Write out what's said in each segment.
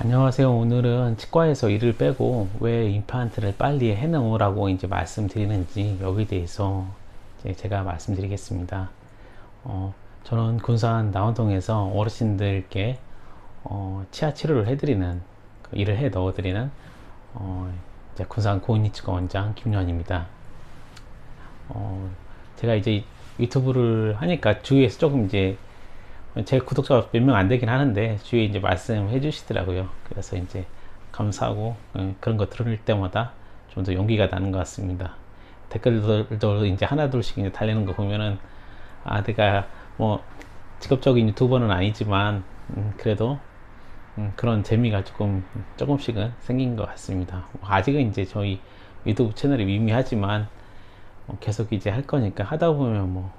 안녕하세요. 오늘은 치과에서 이를 빼고 왜 임플란트를 빨리 해놓으라고 이제 말씀드리는지 여기에 대해서 제가 말씀드리겠습니다. 어, 저는 군산 나원동에서 어르신들께 어, 치아 치료를 해드리는 그 일을 해 넣어드리는 어, 이제 군산 고인치과 원장 김요한입니다. 어, 제가 이제 유튜브를 하니까 주위에서 조금 이제 제 구독자가 몇 명 안 되긴 하는데 주위에 이제 말씀해 주시더라고요. 그래서 이제 감사하고 어, 그런 거 들을 때마다 좀 더 용기가 나는 것 같습니다. 댓글들도 이제 하나둘씩 이제 달리는 거 보면은 아 내가 뭐 직업적인 유튜버는 아니지만 음, 그래도 음, 그런 재미가 조금 조금씩은 생긴 것 같습니다. 뭐 아직은 이제 저희 유튜브 채널이 미미하지만 어, 계속 이제 할 거니까 하다 보면 뭐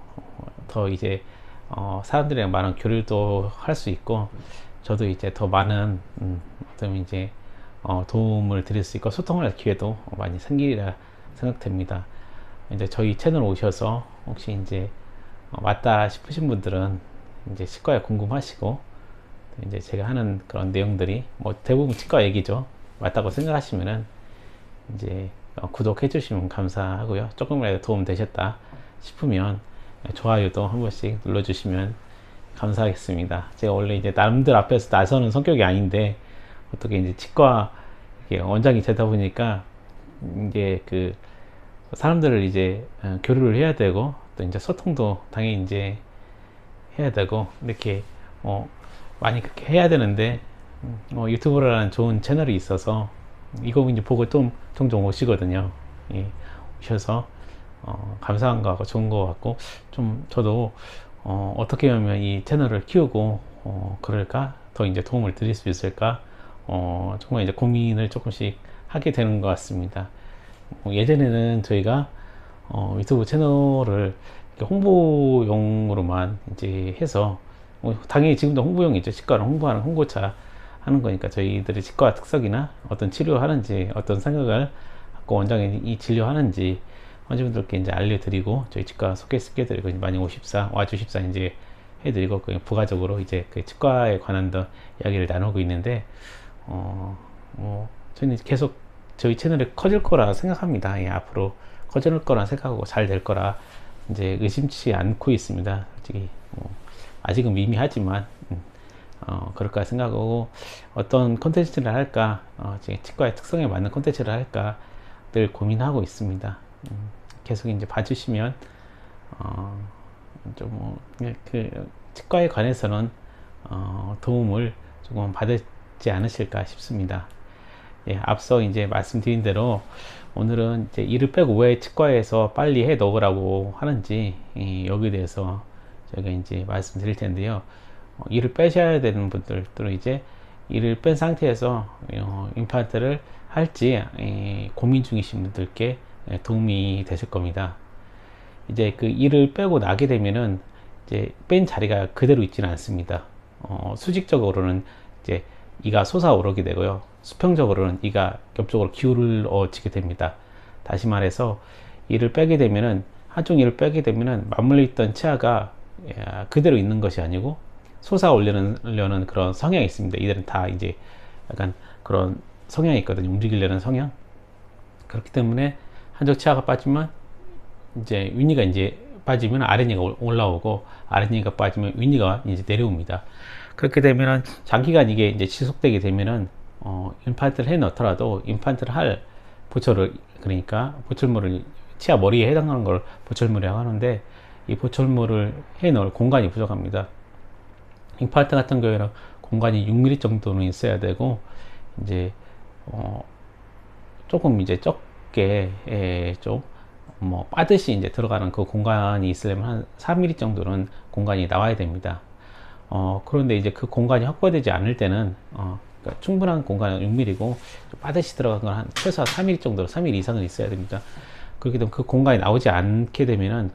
더 이제 어, 사람들이랑 많은 교류도 할 수 있고 저도 이제 더 많은 음, 어떤 이제 어, 도움을 드릴 수 있고 소통을 할 기회도 많이 생기리라 생각됩니다. 이제 저희 채널 오셔서 혹시 이제 어, 맞다 싶으신 분들은 이제 치과에 궁금하시고 이제 제가 하는 그런 내용들이 뭐 대부분 치과 얘기죠. 맞다고 생각하시면은 이제 어, 구독해 주시면 감사하고요. 조금이라도 도움 되셨다 싶으면 좋아요도 한 번씩 눌러주시면 감사하겠습니다. 제가 원래 이제 남들 앞에서 나서는 성격이 아닌데 어떻게 이제 치과 원장이 되다 보니까 이제 그 사람들을 이제 어, 교류를 해야 되고 또 이제 소통도 당연히 이제 해야 되고 이렇게 어 많이 그렇게 해야 되는데 어 유튜브라는 좋은 채널이 있어서 이거 이제 보고 좀 종종 오시거든요. 예, 오셔서 어, 감사한 거 좋은 거 같고 좀 저도 어, 어떻게 하면 이 채널을 키우고 어, 그럴까 더 이제 도움을 드릴 수 있을까 어, 정말 이제 고민을 조금씩 하게 되는 것 같습니다. 뭐 예전에는 저희가 어, 유튜브 채널을 홍보용으로만 이제 해서 뭐 당연히 지금도 홍보용이죠. 치과를 홍보하는 홍보차 하는 거니까 저희들이 치과 특성이나 어떤 치료하는지 어떤 생각을 갖고 원장이 이 진료하는지 환자분들께 이제 알려드리고 저희 치과 소개시켜드리고 많이 오십사 와주십사 이제 해드리고 그 부가적으로 이제 그 치과에 관한 더 이야기를 나누고 있는데 어, 뭐 저희는 계속 저희 채널이 커질 거라 생각합니다. 예, 앞으로 커질 거라 생각하고 잘 될 거라 이제 의심치 않고 있습니다. 솔직히 뭐 아직은 미미하지만 음, 어, 그럴까 생각하고 어떤 컨텐츠를 할까 어, 제 치과의 특성에 맞는 컨텐츠를 할까 늘 고민하고 있습니다. 음, 계속 이제 봐주시면 어, 좀그 뭐, 치과에 관해서는 어, 도움을 조금 받지 않으실까 싶습니다. 예, 앞서 이제 말씀드린 대로 오늘은 이제 이를 빼고 왜 치과에서 빨리 해 넣으라고 하는지 이, 여기에 대해서 제가 이제 말씀드릴 텐데요. 어, 이를 빼셔야 되는 분들은 이제 이를 뺀 상태에서 어, 임플란트를 할지 이, 고민 중이신 분들께 예, 도움이 되실 겁니다. 이제 그 이를 빼고 나게 되면은 이제 뺀 자리가 그대로 있지는 않습니다. 어, 수직적으로는 이제 이가 솟아오르게 되고요. 수평적으로는 이가 옆쪽으로 기울어지게 됩니다. 다시 말해서 이를 빼게 되면은 한쪽 이를 빼게 되면은 맞물려 있던 치아가 예, 그대로 있는 것이 아니고 솟아올려는 그런 성향이 있습니다. 이들은 다 이제 약간 그런 성향이 있거든요. 움직이려는 성향. 그렇기 때문에 한쪽 치아가 빠지면 이제 윗니가 이제 빠지면 아랫니가 올라오고 아랫니가 빠지면 윗니가 이제 내려옵니다. 그렇게 되면은 장기간 이게 이제 지속되게 되면은 어, 임플란트를 해 넣더라도 임플란트를 할 보철을 그러니까 보철물을 치아 머리에 해당하는 걸 보철물이라고 하는데 이 보철물을 해 넣을 공간이 부족합니다. 임플란트 같은 경우에는 공간이 6mm 정도는 있어야 되고 이제 어, 조금 이제 적 게 예, 좀뭐 빠듯이 이제 들어가는 그 공간이 있으려면 한 3mm 정도는 공간이 나와야 됩니다. 어, 그런데 이제 그 공간이 확보되지 않을 때는 어, 그러니까 충분한 공간은 6mm고 빠듯이 들어간 건 한 최소한 3mm 정도로 3mm 이상은 있어야 됩니다. 그렇게 되면 그 공간이 나오지 않게 되면은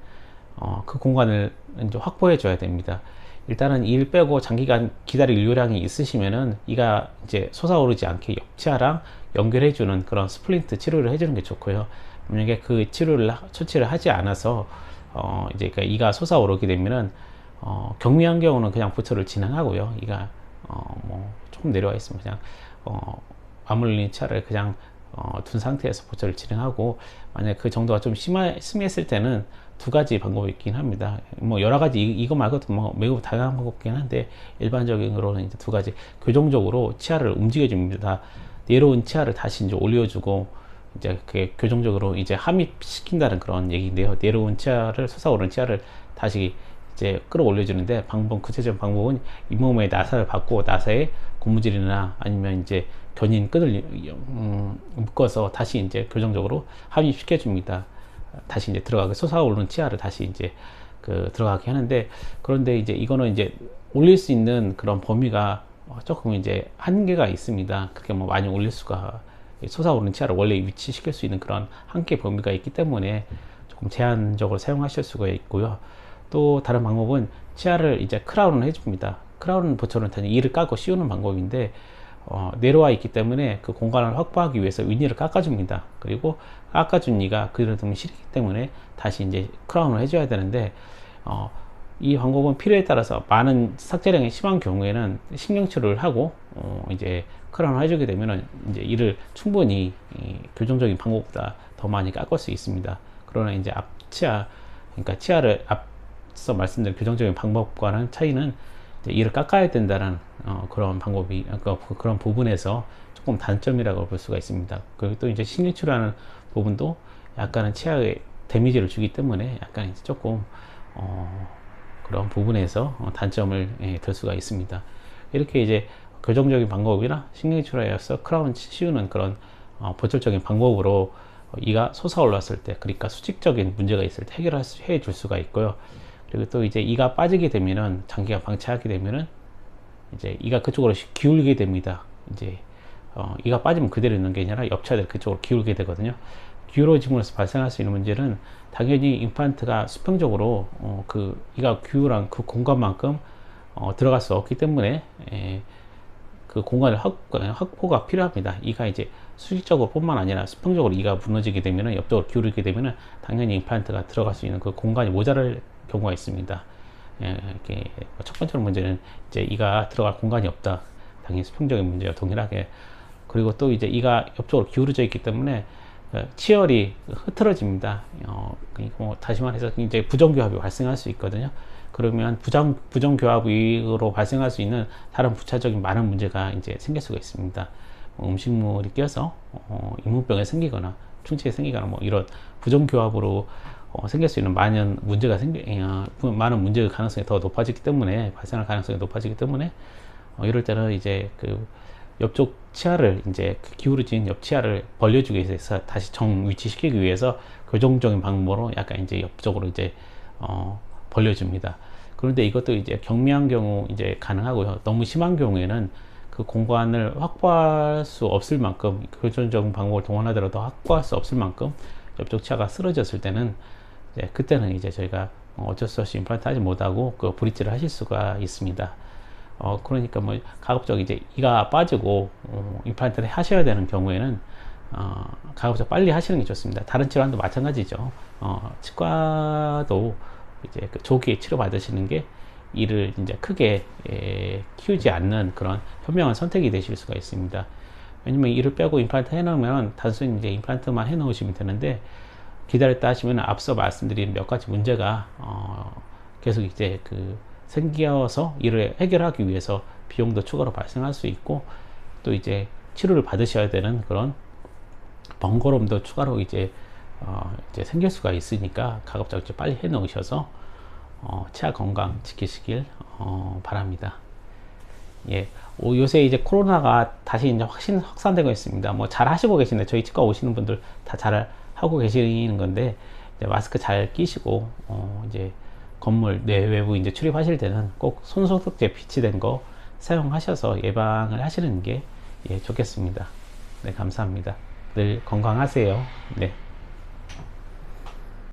어, 그 공간을 이제 확보해 줘야 됩니다. 일단은 일 빼고 장기간 기다릴 요량이 있으시면은 이가 이제 솟아오르지 않게 옆치아랑 연결해 주는 그런 스플린트 치료를 해 주는 게 좋고요. 만약에 그 치료를 처치를 하지 않아서 어 이제 그러니까 이가 솟아오르게 되면은 어 경미한 경우는 그냥 부처를 진행하고요. 이가 어 뭐 조금 내려와 있습니다. 그냥 어, 아물린 치아를 그냥 어, 둔 상태에서 보철을 진행하고 만약 그 정도가 좀 심하, 심했을 때는 두 가지 방법이 있긴 합니다. 뭐 여러 가지 이, 거 말고도 뭐 매우 다양한 방법이긴 한데 일반적으로는 이제 두 가지 교정적으로 치아를 움직여 줍니다. 내려온 치아를 다시 이제 올려주고 이제 그게 교정적으로 이제 함입시킨다는 그런 얘기인데요. 내려온 치아를 솟아오른 치아를 다시 이제 끌어올려주는데 방법 구체적인 방법은 잇몸에 나사를 받고 나사에 고무줄이나 아니면 이제 견인 끈을 음, 묶어서 다시 이제 교정적으로 함입시켜 줍니다. 다시 이제 들어가게 솟아오르는 치아를 다시 이제 그 들어가게 하는데 그런데 이제 이거는 이제 올릴 수 있는 그런 범위가 조금 이제 한계가 있습니다. 그렇게 뭐 많이 올릴 수가 솟아오르는 치아를 원래 위치시킬 수 있는 그런 한계 범위가 있기 때문에 조금 제한적으로 사용하실 수가 있고요. 또 다른 방법은 치아를 이제 크라운을 해줍니다. 크라운 보초는 단지 이를 까고 씌우는 방법인데 어, 내려와 있기 때문에 그 공간을 확보하기 위해서 윗니를 깎아줍니다. 그리고 깎아준 이가 그대로 두면 싫기 때문에 다시 이제 크라운을 해줘야 되는데 어, 이 방법은 필요에 따라서 많은 삭제량이 심한 경우에는 신경치료를 하고 어, 이제 크라운을 해주게 되면은 이제 이를 충분히 이, 교정적인 방법보다 더 많이 깎을 수 있습니다. 그러나 이제 앞치아 그러니까 치아를 앞서 말씀드린 교정적인 방법과는 차이는 이를 깎아야 된다는 어, 그런 방법이 그, 그런 부분에서 조금 단점이라고 볼 수가 있습니다. 그리고 또 이제 신경치료하는 부분도 약간은 치아에 데미지를 주기 때문에 약간 이제 조금 어, 그런 부분에서 어, 단점을 예, 들 수가 있습니다. 이렇게 이제 교정적인 방법이나 신경치료에서 크라운 씌우는 그런 어, 보철적인 방법으로 이가 솟아올랐을 때, 그러니까 수직적인 문제가 있을 때 해결해 줄 수가 있고요. 그리고 또 이제 이가 빠지게 되면은 장기가 방치하게 되면은 이제 이가 그쪽으로 기울게 됩니다. 이제 어, 이가 빠지면 그대로 있는 게 아니라 옆차들 그쪽으로 기울게 되거든요. 기울어짐으로써 발생할 수 있는 문제는 당연히 임플란트가 수평적으로 어, 그 이가 기울한 그 공간만큼 어, 들어갈 수 없기 때문에 에, 그 공간을 확, 확보가 필요합니다. 이가 이제 수직적으로 뿐만 아니라 수평적으로 이가 무너지게 되면 옆쪽으로 기울게 되면 당연히 임플란트가 들어갈 수 있는 그 공간이 모자랄 경우가 있습니다. 예, 이렇게 첫 번째 문제는 이제 이가 들어갈 공간이 없다. 당연히 수평적인 문제와 동일하게 그리고 또 이제 이가 옆쪽으로 기울어져 있기 때문에 어, 치열이 흐트러집니다. 어, 뭐 다시 말해서 이제 부정교합이 발생할 수 있거든요. 그러면 부정 부정교합으로 발생할 수 있는 다른 부차적인 많은 문제가 이제 생길 수가 있습니다. 뭐 음식물이 껴서 어, 인문병이 생기거나 충치가 생기거나 뭐 이런 부정교합으로 어, 생길 수 있는 많은 문제가 생기 어, 많은 문제의 가능성이 더 높아지기 때문에 발생할 가능성이 높아지기 때문에 어, 이럴 때는 이제 그 옆쪽 치아를 이제 그 기울어진 옆 치아를 벌려주기 위해서 다시 정 위치시키기 위해서 교정적인 방법으로 약간 이제 옆쪽으로 이제 어, 벌려줍니다. 그런데 이것도 이제 경미한 경우 이제 가능하고요. 너무 심한 경우에는 그 공간을 확보할 수 없을 만큼 교정적인 방법을 동원하더라도 확보할 수 없을 만큼 옆쪽 치아가 쓰러졌을 때는 이제 그때는 이제 저희가 어쩔 수 없이 임플란트 하지 못하고 그 브릿지를 하실 수가 있습니다. 어, 그러니까 뭐 가급적 이제 이가 빠지고 어, 임플란트를 하셔야 되는 경우에는 어, 가급적 빨리 하시는 게 좋습니다. 다른 질환도 마찬가지죠. 어, 치과도 이제 그 조기에 치료 받으시는 게 이를 이제 크게 에, 키우지 않는 그런 현명한 선택이 되실 수가 있습니다. 왜냐면 이를 빼고 임플란트 해놓으면 단순히 이제 임플란트만 해놓으시면 되는데 기다렸다 하시면 앞서 말씀드린 몇 가지 문제가 어, 계속 이제 그 생겨서 이를 해결하기 위해서 비용도 추가로 발생할 수 있고 또 이제 치료를 받으셔야 되는 그런 번거로움도 추가로 이제 어, 이제 생길 수가 있으니까 가급적 빨리 해 놓으셔서 어, 치아 건강 지키시길 어, 바랍니다. 예, 오, 요새 이제 코로나가 다시 이제 확신 확산되고 있습니다. 뭐 잘 하시고 계신데 저희 치과 오시는 분들 다 잘 하고 계시는 건데 마스크 잘 끼시고 어, 이제 건물 내외부 이제 출입하실 때는 꼭 손소독제 비치된 거 사용하셔서 예방을 하시는 게 예, 좋겠습니다. 네, 감사합니다. 늘 건강하세요. 네.